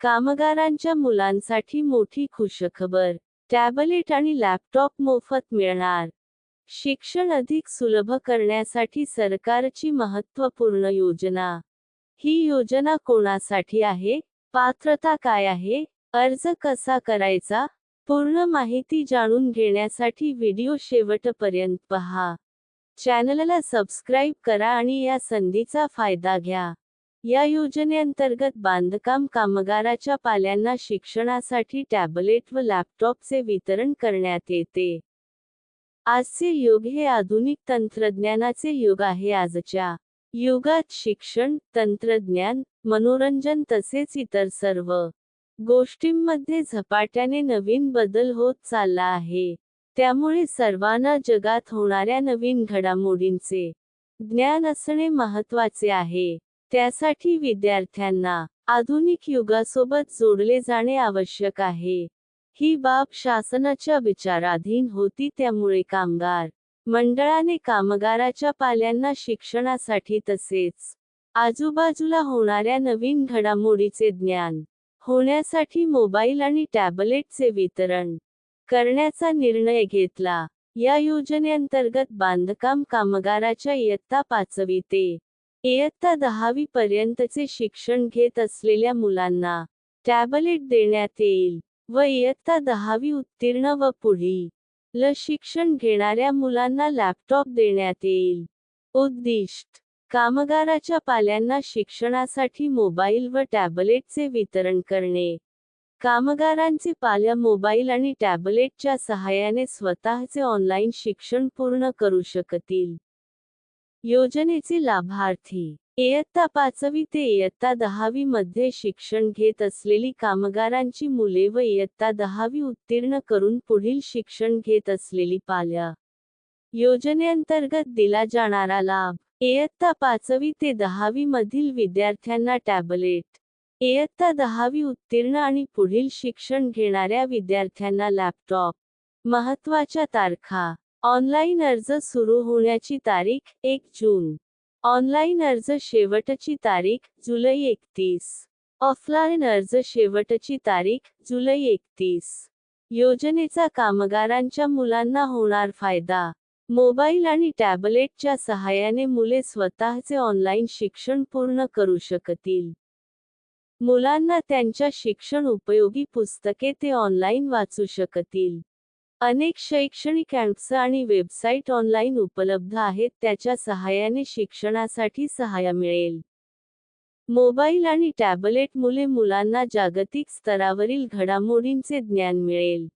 कामगारांच्या मुलांसाठी मोठी खुशखबर टॅबलेट आणि लॅपटॉप मोफत मिळणार. शिक्षण अधिक सुलभ करण्यासाठी सरकारची महत्त्वपूर्ण योजना. ही योजना कोणासाठी आहे? पात्रता काय आहे? अर्ज कसा करायचा? पूर्ण माहिती जाणून घेण्यासाठी व्हिडिओ शेवटपर्यंत पहा. चॅनलला सबस्क्राईब करा आणि या संधीचा फायदा घ्या. या योजनेअंतर्गत बांधकाम कामगाराच्या पाल्यांना शिक्षणासाठी टॅबलेट व लॅपटॉपचे वितरण करण्यात येते. आजचे युग हे आधुनिक तंत्रज्ञानाचे युग आहे. आजच्या युगात शिक्षण तंत्रज्ञान मनोरंजन तसेच इतर सर्व गोष्टींमध्ये झपाट्याने नवीन बदल होत चालला आहे. त्यामुळे सर्वांना जगात होणाऱ्या नवीन घडामोडींचे ज्ञान असणे महत्त्वाचे आहे. त्यासाठी विद्यार्थ्यांना आधुनिक युगासोबत जोडले जाणे आवश्यक आहे. ही बाब शासनाच्या विचाराधीन होती त्यामुळे कामगार मंडळाने कामगाराच्या पाल्यांना शिक्षणासाठी तसेच आजूबाजूला होणाऱ्या नवीन घडामोडीचे ज्ञान होण्यासाठी मोबाईल आणि टॅबलेटचे वितरण करण्याचा निर्णय घेतला. या योजनेअंतर्गत बांधकाम कामगाराच्या इयत्ता पाचवी ते इयत्ता दहावी पर्यंतचे शिक्षण घेत असलेल्या मुलांना टॅबलेट देण्यात येईल व इयत्ता दहावी उत्तीर्ण व पुढील ल शिक्षण घेणाऱ्या मुलांना लॅपटॉप देण्यात येईल. उद्दिष्ट कामगाराच्या पाल्यांना शिक्षणासाठी मोबाईल व टॅबलेटचे वितरण करणे. कामगारांचे पाल्या मोबाईल आणि टॅबलेटच्या सहाय्याने स्वतःचे ऑनलाईन शिक्षण पूर्ण करू शकतील. योजनेचे लाभार्थी. इयत्ता पाचवी ते इयत्ता दहावी मध्ये शिक्षण घेत असलेली कामगारांची मुले व इयत्ता दहावी उत्तीर्ण करून पुढील शिक्षण घेत असलेली पाल्या योजनेअंतर्गत दिला जाणारा लाभ. इयत्ता पाचवी ते दहावी मधील विद्यार्थ्यांना टॅबलेट. इयत्ता दहावी उत्तीर्ण आणि पुढील शिक्षण घेणाऱ्या विद्यार्थ्यांना लॅपटॉप. महत्त्वाच्या तारखा. ऑनलाईन अर्ज सुरू होण्याची तारीख एक जून. ऑनलाईन अर्ज शेवटची तारीख जुलै एकतीस. ऑफलाईन अर्ज शेवटची तारीख जुलै एकतीस. योजनेचा कामगारांच्या मुलांना होणार फायदा. मोबाईल आणि टॅबलेटच्या सहाय्याने मुले स्वतःचे ऑनलाईन शिक्षण पूर्ण करू शकतील. मुलांना त्यांच्या शिक्षण उपयोगी पुस्तके ते ऑनलाईन वाचू शकतील. अनेक शैक्षणिक ॲप्स आणि वेबसाईट ऑनलाईन उपलब्ध आहेत त्याच्या सहाय्याने शिक्षणासाठी सहाय्य मिळेल. मोबाईल आणि टॅबलेट मुले मुलांना जागतिक स्तरावरील घडामोडींचे ज्ञान मिळेल.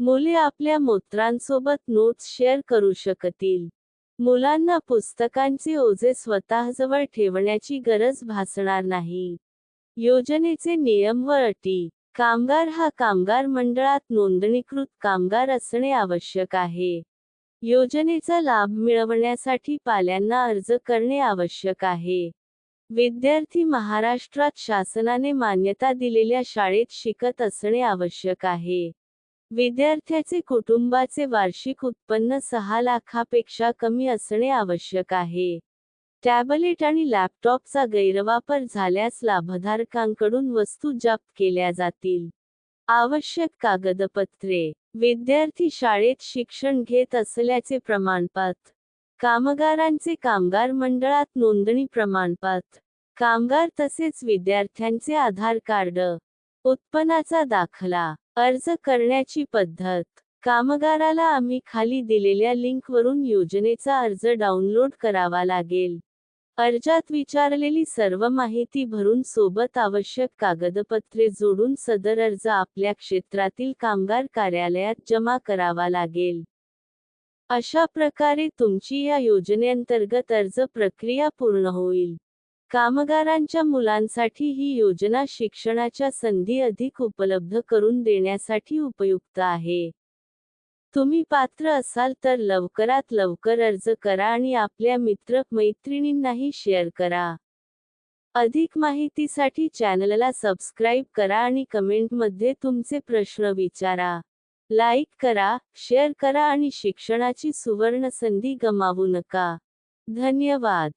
मुले आपल्या मोत्रांसोबत नोट्स शेअर करू शकतील. मुलांना पुस्तकांचे ओझे स्वतःजवळ ठेवण्याची गरज भासणार नाही. योजनेचे नियम व अटी. कामगार हा कामगार मंडळात नोंदणीकृत कामगार असणे आवश्यक आहे. योजनेचा लाभ मिळवण्यासाठी पाल्यांना अर्ज करणे आवश्यक आहे. विद्यार्थी महाराष्ट्रात शासनाने मान्यता दिलेल्या शाळेत शिकत असणे आवश्यक आहे. विद्यार्थ्याचे कुटुंबाचे वार्षिक उत्पन्न सहा लाखापेक्षा कमी असणे आवश्यक आहे. टॅबलेट आणि लॅपटॉपचा गैरवापर झाल्यास लाभधारकांकडून वस्तू जप्त केल्या जातील. आवश्यक कागदपत्रे. विद्यार्थी शाळेत शिक्षण घेत असल्याचे प्रमाणपत्र कामगारांचे कामगार मंडळात नोंदणी प्रमाणपत्र कामगार तसेच विद्यार्थ्यांचे आधार कार्ड. उत्पन्नाचा दाखला. अर्ज करण्याची पद्धत. कामगाराला आम्ही खाली दिलेल्या लिंकवरून योजनेचा अर्ज डाउनलोड करावा लागेल. अर्जात विचारलेली सर्व माहिती भरून सोबत आवश्यक कागदपत्रे जोडून सदर अर्ज आपल्या क्षेत्रातील कामगार कार्यालयात जमा करावा लागेल. अशा प्रकारे तुमची या योजनेअंतर्गत अर्ज प्रक्रिया पूर्ण होईल. कामगारांच्या मुलांसाठी ही योजना शिक्षणाच्या संधी अधिक उपलब्ध करून देण्यासाठी उपयुक्त आहे. तुम्ही पात्र असाल तर लवकरात लवकर अर्ज करा आणि आपल्या मित्र मैत्रिणींनाही शेअर करा. अधिक माहितीसाठी चॅनलला सबस्क्राईब करा आणि कमेंटमध्ये तुमचे प्रश्न विचारा. लाईक करा शेअर करा आणि शिक्षणाची सुवर्ण संधी गमावू नका. धन्यवाद.